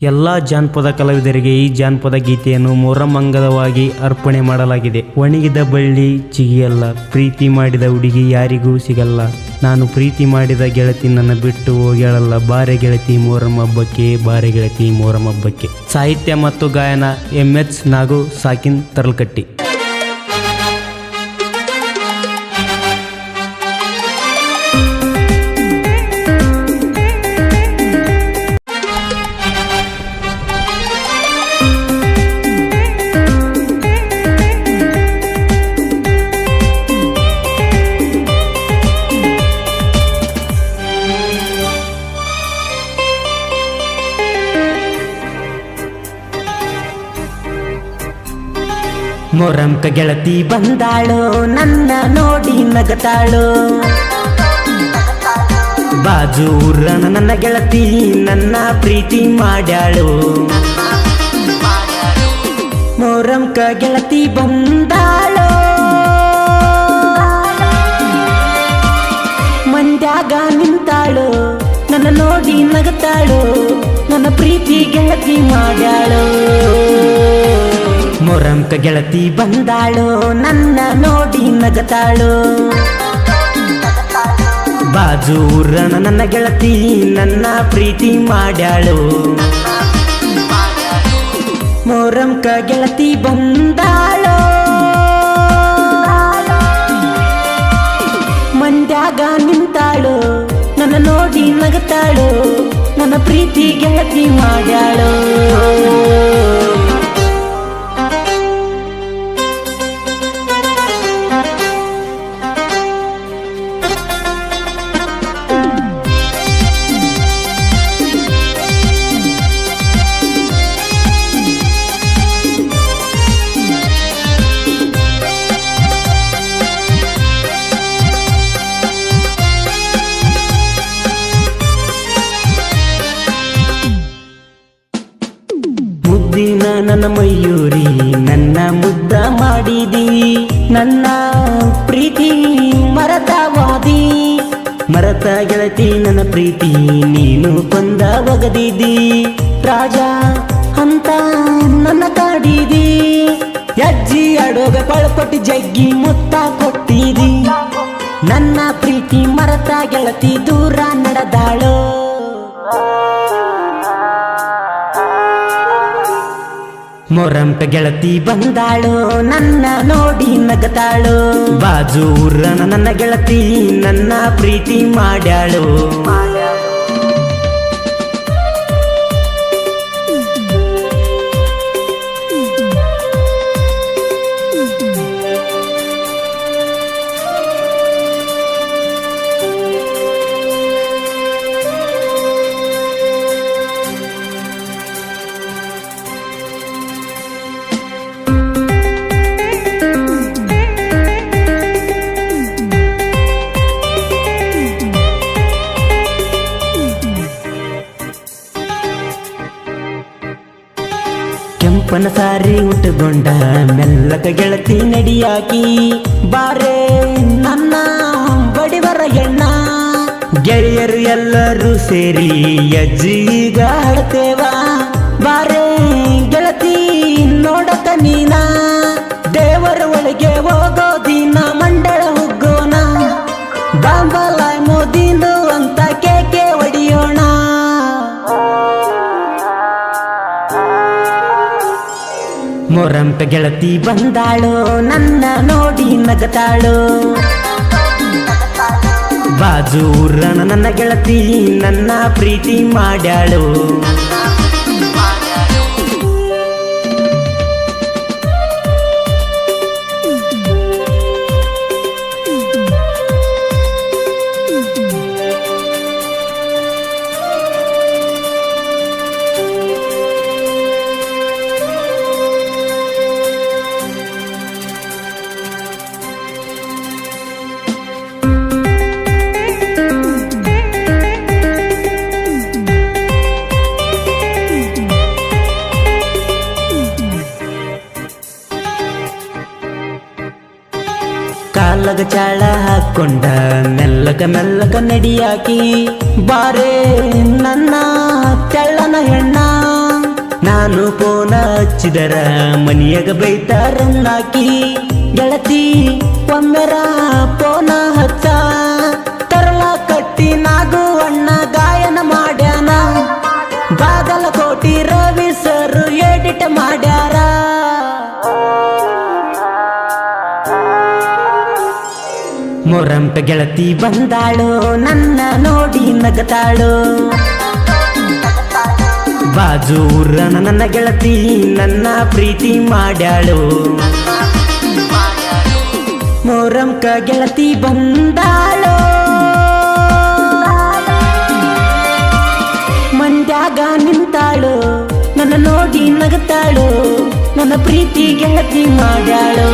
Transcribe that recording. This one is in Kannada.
ಎಲ್ಲ ಜಾನಪದ ಕಲಾವಿದರಿಗೆ ಈ ಜಾನಪದ ಗೀತೆಯನ್ನು ಮೊರಮಂಗಲವಾಗಿ ಅರ್ಪಣೆ ಮಾಡಲಾಗಿದೆ. ಒಣಗಿದ ಬಳ್ಳಿ ಚಿಗಿಯಲ್ಲ, ಪ್ರೀತಿ ಮಾಡಿದ ಹುಡುಗಿ ಯಾರಿಗೂ ಸಿಗಲ್ಲ. ನಾನು ಪ್ರೀತಿ ಮಾಡಿದ ಗೆಳತಿ ನನ್ನ ಬಿಟ್ಟು ಹೋಗ್ಯಾಳಲ್ಲ, ಬಾರೆ ಗೆಳತಿ ಮೊರಮ್ ಹಬ್ಬಕ್ಕೆ ಬಾರೆ ಗೆಳತಿ ಮೊರಮ್ ಹಬ್ಬಕ್ಕೆ ಸಾಹಿತ್ಯ ಮತ್ತು ಗಾಯನ ಎಂ ಎಚ್ ನಾಗು ಸಾಕಿನ್ ತರಲ್ಕಟ್ಟಿ. ಮೊರಮ್ಕ ಗೆಳತಿ ಬಂದಾಳು, ನನ್ನ ನೋಡಿ ನಗತಾಳು. ಬಾಜು ಊರನ ನನ್ನ ಗೆಳತಿ, ನನ್ನ ಪ್ರೀತಿ ಮಾಡ್ಯಾಳು. ಮೊರಮ್ಕ ಗೆಳತಿ ಬಂದಾಳು. ಮಂದ್ಯಾಗ ನಿಂತಾಳು, ನನ್ನ ನೋಡಿ ನಗತಾಳು, ನನ್ನ ಪ್ರೀತಿ ಗೆಳತಿ ಮಾಡ್ಯಾಳು. ಮೊರಮ್ಕ ಗೆಳತಿ ಬಂದಾಳು, ನನ್ನ ನೋಡಿ ನಗತಾಳು. ಬಾಜು ನನ್ನ ಗೆಳತಿ, ನನ್ನ ಪ್ರೀತಿ ಮಾಡ್ಯಾಳು. ಮೋರಂಕ ಗೆಳತಿ ಬಂದಾಳು. ಮಂಡ್ಯಾಗ ನಿಂತಾಳು, ನನ್ನ ನೋಡಿ ನಗತಾಳು, ನನ್ನ ಪ್ರೀತಿ ಗೆಳತಿ ಮಾಡ್ಯಾಳು. ನನ್ನ ಮಯೂರಿ, ನನ್ನ ಮುದ್ದ ಮಾಡಿದಿ. ನನ್ನ ಪ್ರೀತಿ ಮರತವಾದಿ. ಮರತ ಗೆಳತಿ, ನನ್ನ ಪ್ರೀತಿ ನೀನು ಕೊಂದ ಒಗದಿದಿ. ರಾಜ, ಅಂತ ನನ್ನ ಕಾಡಿದಿ. ಅಜ್ಜಿ ಅಡೋಗ ಕೊಳಕೊಟ್ಟಿ, ಜಗ್ಗಿ ಮುತ್ತ ಕೊಟ್ಟಿದಿ. ನನ್ನ ಪ್ರೀತಿ ಮರತ ಗೆಳತಿ, ದೂರ ನಡೆದಾಳೋ. ಮೊರಮ್ಕ ಗೆಳತಿ ಬಂದಾಳು ನನ್ನ ನೋಡಿ ನಗತಾಳು. ಬಾಜೂರ ನನ್ನ ಗೆಳತಿ ನನ್ನ ಪ್ರೀತಿ ಮಾಡ್ಯಾಳು. ಕೆಂಪನ ಸಾರಿ ಉಟ್ಟುಕೊಂಡ ಮೆಲ್ಲಕ ಗೆಳತಿ ನಡಿಯಾಕಿ, ಬಾರೆ ನನ್ನ ಬಡಿವರ ಹೆಣ್ಣ. ಗೆಳೆಯರು ಎಲ್ಲರೂ ಸೇರಿ ಅಜ್ಜಿಗ ಹಾಡ್ತೇವ ಬಾರೆ ಗೆಳತಿ ನೋಡಕ ನೀನ. ಗೆಳತಿ ಬಂದಾಳು ನನ್ನ ನೋಡಿ ನಗತಾಳು. ಬಾಜೂರನ ನನ್ನ ಗೆಳತಿ ನನ್ನ ಪ್ರೀತಿ ಮಾಡ್ಯಾಳು. ಕಾಲಗ ಚಾಳ ಹಾಕೊಂಡ ಮೆಲ್ಲಕ ಮೆಲ್ಲಕ ನಡಿಯಾಕಿ, ಬಾರೆ ನನ್ನ ತೆಳ್ಳನ ಹೆಣ್ಣ. ನಾನು ಪೋನ ಹಚ್ಚಿದರ, ಮನಿಯಾಗ ಬೈತಾರನ್ನಾಕಿ, ಗೆಳತಿ, ಒಮ್ಮೆರ ಪೋನ ಮೊರಂಪ ಗೆಳತಿ ಬಂದಾಳು, ನನ್ನ ನೋಡಿ ನಗತಾಳು. ಬಾಜು ಊರನ ನನ್ನ ಗೆಳತಿ, ನನ್ನ ಪ್ರೀತಿ ಮಾಡ್ಯಾಳು. ಮೊರಂಕ ಗೆಳತಿ ಬಂದಾಳು. ಮಂಡ್ಯಾಗ ನಿಂತಾಳು, ನನ್ನ ನೋಡಿ ನಗತಾಳು, ನನ್ನ ಪ್ರೀತಿ ಗೆಳತಿ ಮಾಡ್ಯಾಳು.